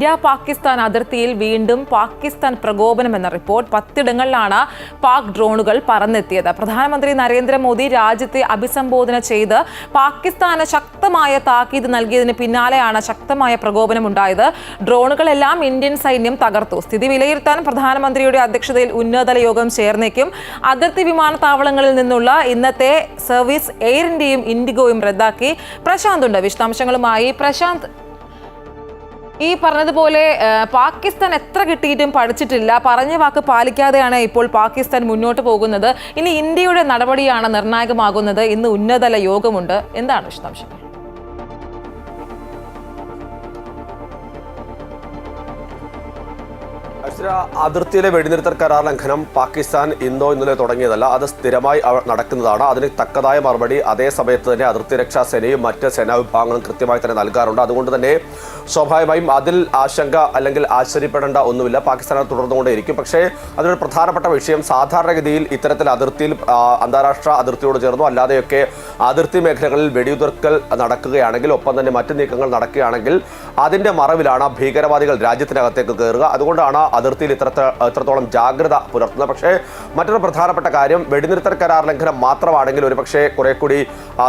India Pakistan അതിർത്തിയിൽ വീണ്ടും പാകിസ്ഥാൻ പ്രകോപനം എന്ന റിപ്പോർട്ട് പത്തിടങ്ങളിലാണ് പാക് ഡ്രോണുകൾ പറന്നെത്തിയത്. പ്രധാനമന്ത്രി നരേന്ദ്രമോദി രാജ്യത്തെ അഭിസംബോധന ചെയ്ത് പാകിസ്ഥാന് ശക്തമായ താക്കീത് നൽകിയതിന് പിന്നാലെയാണ് ശക്തമായ പ്രകോപനം ഉണ്ടായത്. ഡ്രോണുകളെല്ലാം ഇന്ത്യൻ സൈന്യം തകർത്തു. സ്ഥിതി വിലയിരുത്താൻ പ്രധാനമന്ത്രിയുടെ അധ്യക്ഷതയിൽ ഉന്നതതല യോഗം ചേർന്നേക്കും. അതിർത്തി വിമാനത്താവളങ്ങളിൽ നിന്നുള്ള ഇന്നത്തെ സർവീസ് എയർ ഇന്ത്യയും ഇൻഡിഗോയും റദ്ദാക്കി. പ്രശാന്ത് ഉണ്ട് വിശദാംശങ്ങളുമായി. പ്രശാന്ത് ഈ പറഞ്ഞതുപോലെ പാകിസ്ഥാൻ എത്ര കിട്ടിയിട്ടും പഠിച്ചിട്ടില്ല. പറഞ്ഞ വാക്ക് പാലിക്കാതെയാണ് ഇപ്പോൾ പാകിസ്ഥാൻ മുന്നോട്ട് പോകുന്നത്. ഇനി ഇന്ത്യയുടെ നടപടിയാണ് നിർണായകമാകുന്നത്. ഇന്ന് ഉന്നതതല യോഗമുണ്ട്. എന്താണ് വിശദാംശങ്ങൾ? അതിർത്തിയിലെ വെടിനിർത്തൽ കരാർ ലംഘനം പാകിസ്ഥാൻ ഇന്നോ ഇന്നലെ തുടങ്ങിയതല്ല അത് സ്ഥിരമായി നടക്കുന്നതാണ്. അതിന് തക്കതായ മറുപടി അതേ സമയത്ത് തന്നെ അതിർത്തി രക്ഷാ സേനയും മറ്റ് സേനാ വിഭാഗങ്ങളും കൃത്യമായി തന്നെ നൽകാറുണ്ട്. അതുകൊണ്ട് തന്നെ സ്വാഭാവികമായും അതിൽ ആശങ്ക അല്ലെങ്കിൽ ആശ്ചര്യപ്പെടേണ്ട ഒന്നുമില്ല. പാകിസ്ഥാൻ തുടർന്നുകൊണ്ടേയിരിക്കും. പക്ഷേ അതിനൊരു പ്രധാനപ്പെട്ട വിഷയം സാധാരണഗതിയിൽ ഇത്തരത്തിൽ അതിർത്തിയിൽ അന്താരാഷ്ട്ര അതിർത്തിയോട് ചേർന്നു അല്ലാതെയൊക്കെ അതിർത്തി മേഖലകളിൽ വെടിയുതിർക്കൽ നടക്കുകയാണെങ്കിൽ ഒപ്പം തന്നെ മറ്റ് നീക്കങ്ങൾ നടക്കുകയാണെങ്കിൽ അതിന്റെ മറവിലാണ് ഭീകരവാദികൾ രാജ്യത്തിനകത്തേക്ക് കയറുക. അതുകൊണ്ടാണ് അതിർത്തിയിൽ ഇത്രത്ത ഇത്രത്തോളം ജാഗ്രത പുലർത്തുന്നത്. പക്ഷേ മറ്റൊരു പ്രധാനപ്പെട്ട കാര്യം വെടിനിർത്തൽ കരാർ ലംഘനം മാത്രമാണെങ്കിൽ ഒരു പക്ഷേ കുറെ കൂടി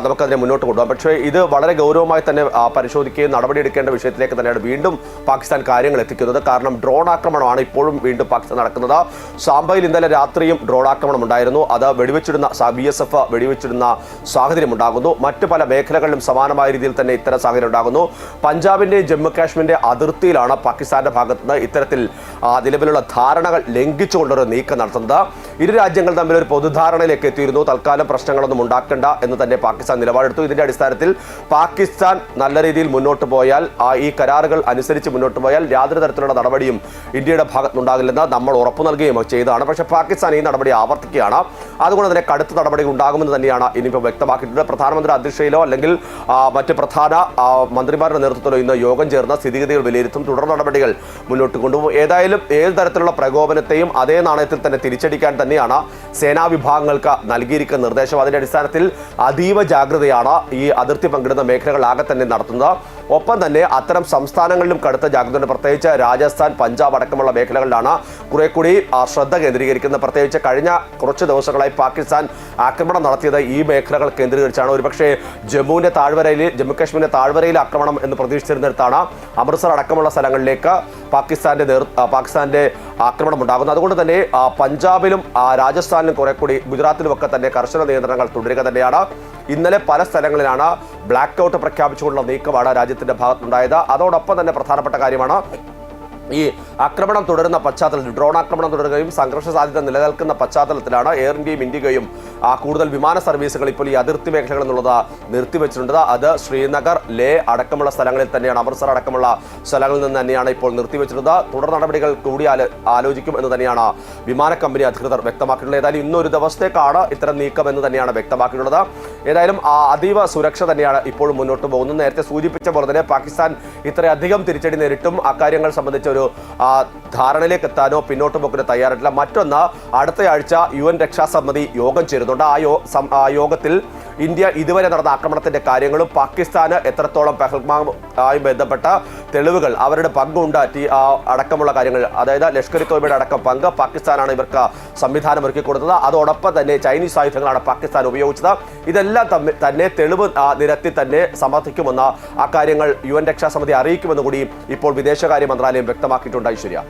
നമുക്കതിനെ മുന്നോട്ട് കൊണ്ടുപോകാം. പക്ഷേ ഇത് വളരെ ഗൗരവമായി തന്നെ പരിശോധിക്കുകയും നടപടിയെടുക്കേണ്ട വിഷയത്തിലേക്ക് തന്നെയാണ് വീണ്ടും പാകിസ്ഥാൻ കാര്യങ്ങൾ എത്തിക്കുന്നത്. കാരണം ഡ്രോൺ ആക്രമണമാണ് ഇപ്പോഴും വീണ്ടും പാകിസ്ഥാൻ നടക്കുന്നത്. സാംബയിൽ ഇന്നലെ രാത്രിയും ഡ്രോൺ ആക്രമണം ഉണ്ടായിരുന്നു. അത് വെടിവെച്ചിടുന്ന ബി എസ് എഫ് വെടിവെച്ചിടുന്ന സാഹചര്യം ഉണ്ടാകുന്നു. മറ്റ് പല മേഖലകളിലും സമാനമായ രീതിയിൽ തന്നെ ഇത്തരം സാഹചര്യം ഉണ്ടാകുന്നു. പഞ്ചാബിന്റെയും ജമ്മു കാശ്മീരിന്റെ അതിർത്തിയിലാണ് പാകിസ്ഥാന്റെ ഭാഗത്ത് നിന്ന് ഇത്തരത്തിൽ നിലവിലുള്ള ധാരണകൾ ലംഘിച്ചുകൊണ്ടൊരു നീക്കം നടത്തുന്നത്. ഇരു രാജ്യങ്ങൾ തമ്മിൽ ഒരു പൊതുധാരണയിലേക്ക് എത്തിയിരുന്നു. തൽക്കാലം പ്രശ്നങ്ങളൊന്നും ഉണ്ടാക്കേണ്ട എന്ന് തന്നെ പാകിസ്ഥാൻ നിലപാടെടുത്തു. ഇതിന്റെ അടിസ്ഥാനത്തിൽ പാകിസ്ഥാൻ നല്ല രീതിയിൽ മുന്നോട്ട് പോയാൽ ആ ഈ കരാറുകൾ അനുസരിച്ച് മുന്നോട്ട് പോയാൽ യാതൊരു തരത്തിലുള്ള നടപടിയും ഇന്ത്യയുടെ ഭാഗത്തുനിന്നുണ്ടാകില്ലെന്ന് നമ്മൾ ഉറപ്പു നൽകുകയും ചെയ്തതാണ്. പക്ഷേ പാകിസ്ഥാൻ ഈ നടപടി ആവർത്തിക്കുകയാണ്. അതുകൊണ്ട് തന്നെ കടുത്ത നടപടികൾ ഉണ്ടാകുമെന്ന് തന്നെയാണ് ഇനിയിപ്പോൾ വ്യക്തമാക്കിയിട്ടുള്ളത്. പ്രധാനമന്ത്രി അധ്യക്ഷയിലോ അല്ലെങ്കിൽ മറ്റ് പ്രധാന മന്ത്രിമാരുടെ നേതൃത്വത്തിലോ ഇന്ന് യോഗം ചേർന്ന സ്ഥിതിഗതികൾ വിലയിരുത്തും. തുടർ നടപടികൾ മുന്നോട്ട് കൊണ്ടുപോകും. ഏതായാലും ഏത് തരത്തിലുള്ള പ്രകോപനത്തെയും അതേ നാണയത്തിൽ തന്നെ തിരിച്ചടിക്കാൻ തന്നെയാണ് സേനാ വിഭാഗങ്ങൾക്ക് നൽകിയിരിക്കുന്ന നിർദ്ദേശം. അതിന്റെ അടിസ്ഥാനത്തിൽ അതീവ ജാഗ്രതയാണ് ഈ അതിർത്തി പങ്കിടുന്ന മേഖലകളാകെ തന്നെ നടത്തുന്നത്. ഒപ്പം തന്നെ അത്തരം സംസ്ഥാനങ്ങളിലും കടുത്ത ജാഗ്രതയുണ്ട്. പ്രത്യേകിച്ച് രാജസ്ഥാൻ പഞ്ചാബ് അടക്കമുള്ള മേഖലകളിലാണ് കുറെ കൂടി ശ്രദ്ധ കേന്ദ്രീകരിക്കുന്നത്. പ്രത്യേകിച്ച് കഴിഞ്ഞ കുറച്ച് ദിവസങ്ങളായി പാകിസ്ഥാൻ ആക്രമണം നടത്തിയത് ഈ മേഖലകൾ കേന്ദ്രീകരിച്ചാണ്. ഒരുപക്ഷെ ജമ്മുവിന്റെ താഴ്വരയിൽ ജമ്മു കാശ്മീരിന്റെ താഴ്വരയിൽ ആക്രമണം എന്ന് പ്രതീക്ഷിച്ചിരുന്നിടത്താണ് അമൃത്സർ അടക്കമുള്ള സ്ഥലങ്ങളിലേക്ക് പാകിസ്ഥാന്റെ നേർ പാകിസ്ഥാന്റെ ആക്രമണം ഉണ്ടാകുന്നത്. അതുകൊണ്ട് തന്നെ പഞ്ചാബിലും രാജസ്ഥാനിലും കുറെ കൂടി ഗുജറാത്തിലുമൊക്കെ തന്നെ കർശന നിയന്ത്രണങ്ങൾ തുടരുക തന്നെയാണ് ഇന്നലെ പല സ്ഥലങ്ങളിലാണ് ബ്ലാക്ക് ഔട്ട് പ്രഖ്യാപിച്ചുകൊണ്ടുള്ള നീക്കമാണ് രാജ്യത്തിന്റെ ഭാഗത്തുണ്ടായത് അതോടൊപ്പം തന്നെ പ്രധാനപ്പെട്ട കാര്യമാണ് ഈ ആക്രമണം തുടരുന്ന പശ്ചാത്തലത്തിൽ ഡ്രോൺ ആക്രമണം തുടരുകയും സംഘർഷ സാധ്യത നിലനിൽക്കുന്ന പശ്ചാത്തലത്തിലാണ് എയർ ഇന്ത്യയും ഇന്ത്യയും കൂടുതൽ വിമാന സർവീസുകൾ ഇപ്പോൾ ഈ അതിർത്തി മേഖലകൾ എന്നുള്ളത് നിർത്തിവെച്ചിട്ടുണ്ട്. അത് ശ്രീനഗർ ലേ അടക്കമുള്ള സ്ഥലങ്ങളിൽ തന്നെയാണ് അമൃത്സർ അടക്കമുള്ള സ്ഥലങ്ങളിൽ നിന്ന് തന്നെയാണ് ഇപ്പോൾ നിർത്തിവെച്ചിട്ടുള്ളത്. തുടർ നടപടികൾ കൂടി ആലോചിക്കും എന്ന് തന്നെയാണ് വിമാന കമ്പനി അധികൃതർ വ്യക്തമാക്കിയിട്ടുള്ളത്. ഏതായാലും ഇന്നൊരു ദിവസത്തേക്കാണ് ഇത്തരം നീക്കം എന്ന് തന്നെയാണ് വ്യക്തമാക്കിയിട്ടുള്ളത്. ഏതായാലും അതീവ സുരക്ഷ തന്നെയാണ് ഇപ്പോഴും മുന്നോട്ട് പോകുന്നത്. നേരത്തെ സൂചിപ്പിച്ച പോലെ തന്നെ പാകിസ്ഥാൻ ഇത്രയധികം തിരിച്ചടി നേരിട്ടും അക്കാര്യങ്ങൾ സംബന്ധിച്ച ഒരു ധാരണയിലേക്ക് എത്താനോ പിന്നോട്ട് പോക്കിനോ തയ്യാറായിട്ടില്ല. മറ്റൊന്ന് അടുത്തയാഴ്ച യു എൻ രക്ഷാസമിതി യോഗം ചേരുന്നുണ്ട്. ആ യോഗത്തിൽ ഇന്ത്യ ഇതുവരെ നടന്ന ആക്രമണത്തിന്റെ കാര്യങ്ങളും പാകിസ്ഥാന് എത്രത്തോളം പെഹൽമാവുമായി ബന്ധപ്പെട്ട തെളിവുകൾ അവരുടെ പങ്കുണ്ട് അടക്കമുള്ള കാര്യങ്ങൾ അതായത് ലഷ്കർ തോബയുടെ അടക്കം പങ്ക് പാകിസ്ഥാനാണ് ഇവർക്ക് സംവിധാനം ഒരുക്കി കൊടുത്തത് അതോടൊപ്പം തന്നെ ചൈനീസ് ആയുധങ്ങളാണ് പാകിസ്ഥാൻ ഉപയോഗിച്ചത്. ഇതെല്ലാം തമ്മിൽ തന്നെ തെളിവ് നിരത്തി തന്നെ സമർത്ഥിക്കുമെന്ന് ആ കാര്യങ്ങൾ യു എൻ രക്ഷാസമിതി അറിയിക്കുമെന്ന് കൂടി ഇപ്പോൾ വിദേശകാര്യ മന്ത്രാലയം വ്യക്തമാക്കിയിട്ടുണ്ട് ഐശ്വര്യ.